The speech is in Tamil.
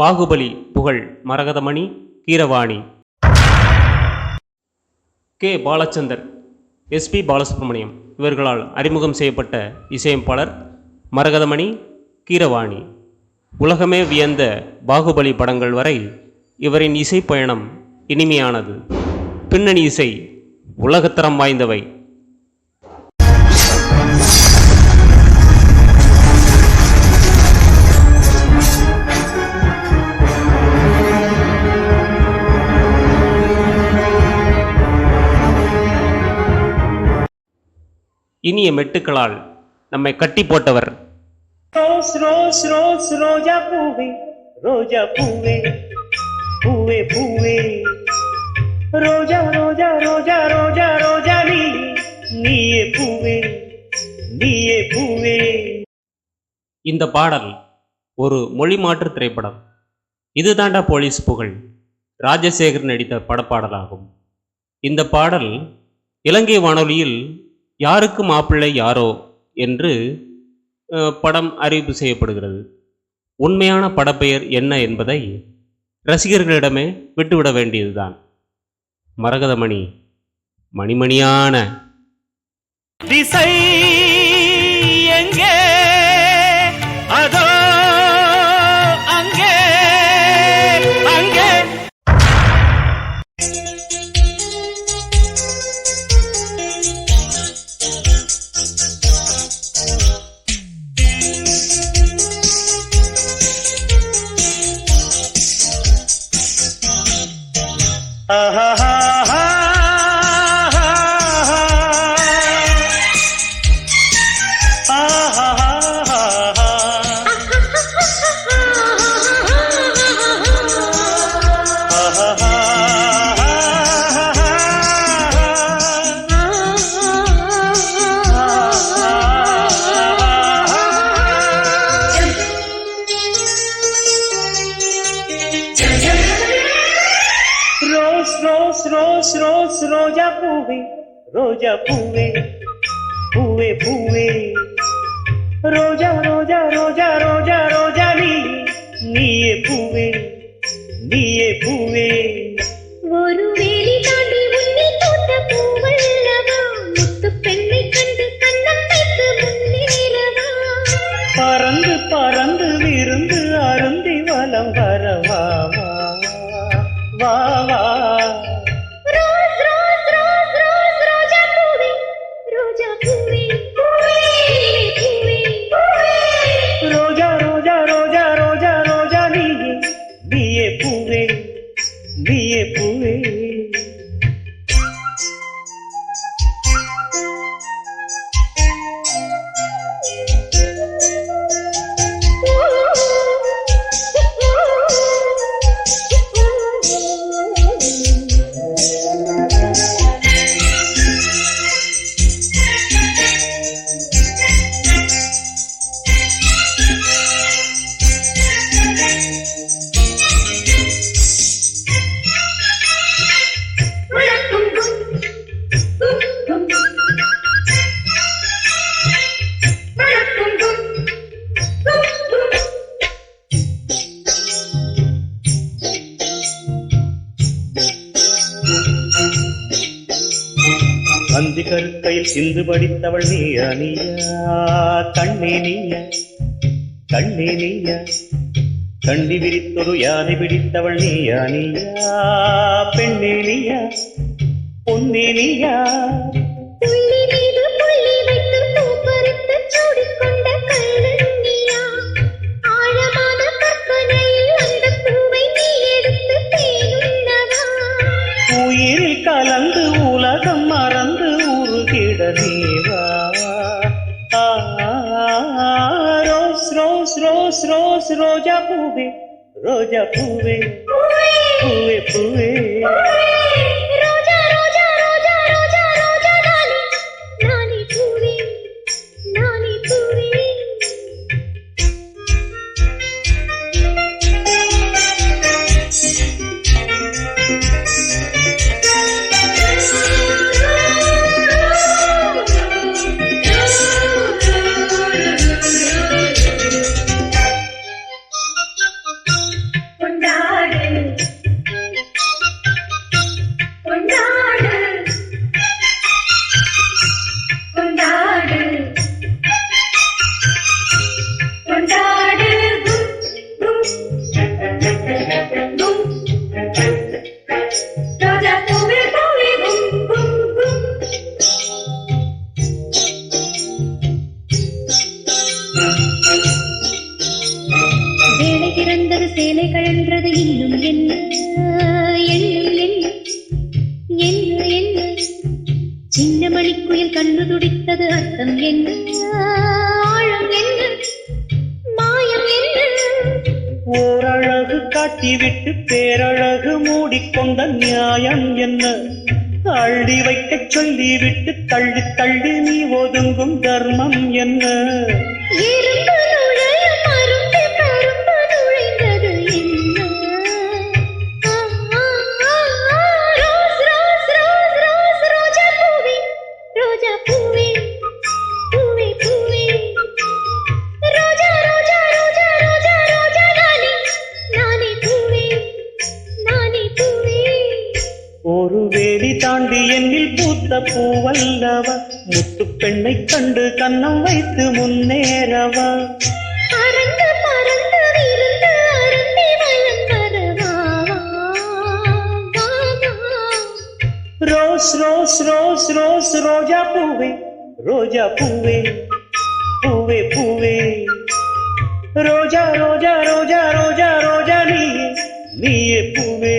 பாகுபலி புகழ் மரகதமணி கீரவாணி. கே. பாலச்சந்தர் எஸ்பி பாலசுப்ரமணியம். இவர்களால் அறிமுகம் செய்யப்பட்ட இசையமைப்பாளர் மரகதமணி கீரவாணி. உலகமே வியந்த பாகுபலி படங்கள் வரை இவரின் இசை பயணம் இனிமையானது. பின்னணி இசை உலகத்தரம் வாய்ந்தவை. இனிய மெட்டுக்களால் நம்மை கட்டி போட்டவர். ரோஸ் ரோஸ் ரோஸ் ரோஜா பூவே ரோஜா பூவே பூவே பூவே ரோஜா ரோஜா ரோஜா ரோஜா ரோஜா நீ நீயே பூவே நீயே பூவே இந்த பாடல் ஒரு மொழி மாற்று திரைப்படம். இதுதாண்டா போலீஸ் புகழ். ராஜசேகர் நடித்த படப்பாடலாகும். இந்த பாடல் இலங்கை வானொலியில் யாருக்கு மாப்பிள்ளை யாரோ என்று படம் அறிவிப்பு செய்யப்படுகிறது. உண்மையான படப்பெயர் என்ன என்பதை ரசிகர்களிடமே விட்டுவிட வேண்டியதுதான். மரகதமணி மணிமணியான. திசை எங்கே? அதோ ரோஜா பூவே ரோஜா பூவே பூவே பூவே. ரோஜா ரோஜா ரோஜா ரோஜா ரோஜா நீ நீயே பூவே நீயே பூவே. ஒரு வேலி தாண்டி உன்னை தோட்ட பூவல்லவா முத்து பெண்ணை கண்டு கண்ணம் வைத்து முன்னேறவா பறந்து பறந்து விருந்து அருந்தி வலம் வரவா வா வா. பூவே நீயே பூவே. கருக்கையில் சிந்து படித்தவள் நீயா நீயா கண்ணே நீயா கண்ணே நீயா. கண்டி விரித்தொரு யானை பிடித்தவள் நீயா நீயா பெண்ணே நீயா பொன்னே நீயா. மீது புள்ளி வைத்து ரோஸ் ரோஸ் ரோஸ் ரோஜா பூவே ரோஜா பூவே பூவே சேலை கழன்றது இன்னும் என்ன? என்ன என்ன சின்ன மணிக்குயில் கண்ணு துடித்தது அர்த்தம் என்ன? ஆழம் என்ன? மாயம் என்ன? ஓரழகு காட்டிவிட்டு பேரழகு மூடிக்கொண்ட நியாயம் என்ன? அள்ளி வைக்கச் சொல்லிவிட்டு தள்ளி தள்ளி நீ ஒதுங்கும் தர்மம் என்ன? தாண்டி என்னில் பூத்த பூவல்லவா? முத்து பெண்ணை கண்டு கன்னம் வைத்து முன்னேறவா. ரோஸ் ரோஸ் ரோஸ் ரோஸ் ரோஜா பூவே ரோஜா பூவே பூவே பூவே. ரோஜா ரோஜா ரோஜா ரோஜா ரோஜா நீயே நீயே பூவே.